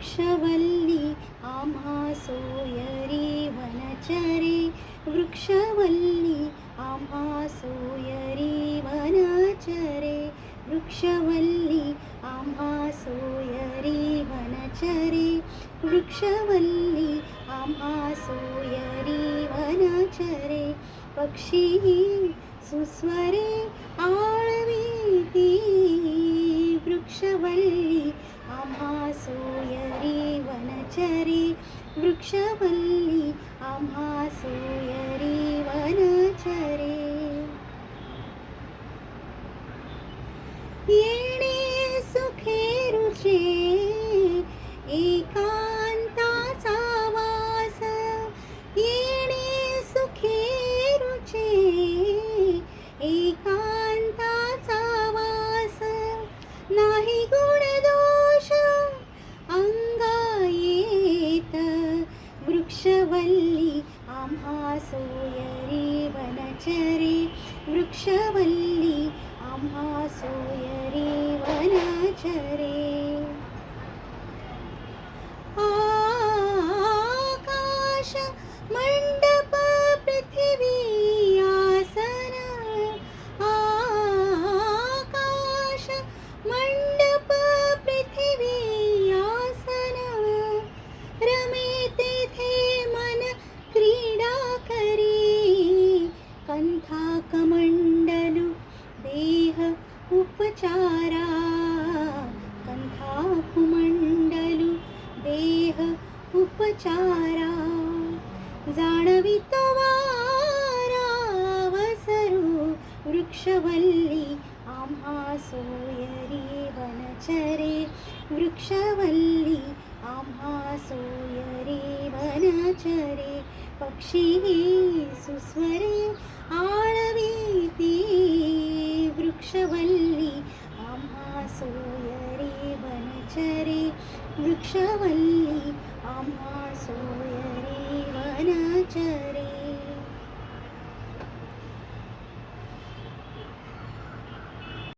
वृक्षवल्ली आम् आसूयरिवन चरे वृक्षवल्ली आम् वनचरे। वृक्षवल्ली आम् आसूयरिवन च वृक्षवल्ली आम् आसूयरिवन च रे सुस्वरे आ सोयरी वनचरी वृक्षवल्ली आम्हा सोयरी वनचरे येणे सुखे रुचे एकांताचा वास. येणे सुखे रुचे एका ವೃಕ್ಷವಲ್ಲಿ ಆಂಹಾಸೂಯರಿ ವನಚರಿ. ವೃಕ್ಷವಲ್ಲಿ ಆಂಹಾಸೂಯರಿ ವನಚರೇ. कमण्डलु देह उपचारा कंथा देह उपचारा जाणवितो वारा वृक्षवल्ली आम्हा सोयरी वनचरे वृक्षवल्ली आम्हा सोयरी वनचरे पक्षी सुस्वरे ಸೋಯರೆ ವನಚರೆ ವೃಕ್ಷವಲ್ಲಿ ಅಮ್ಮ ಸೋಯರೆ ವನಚರೆ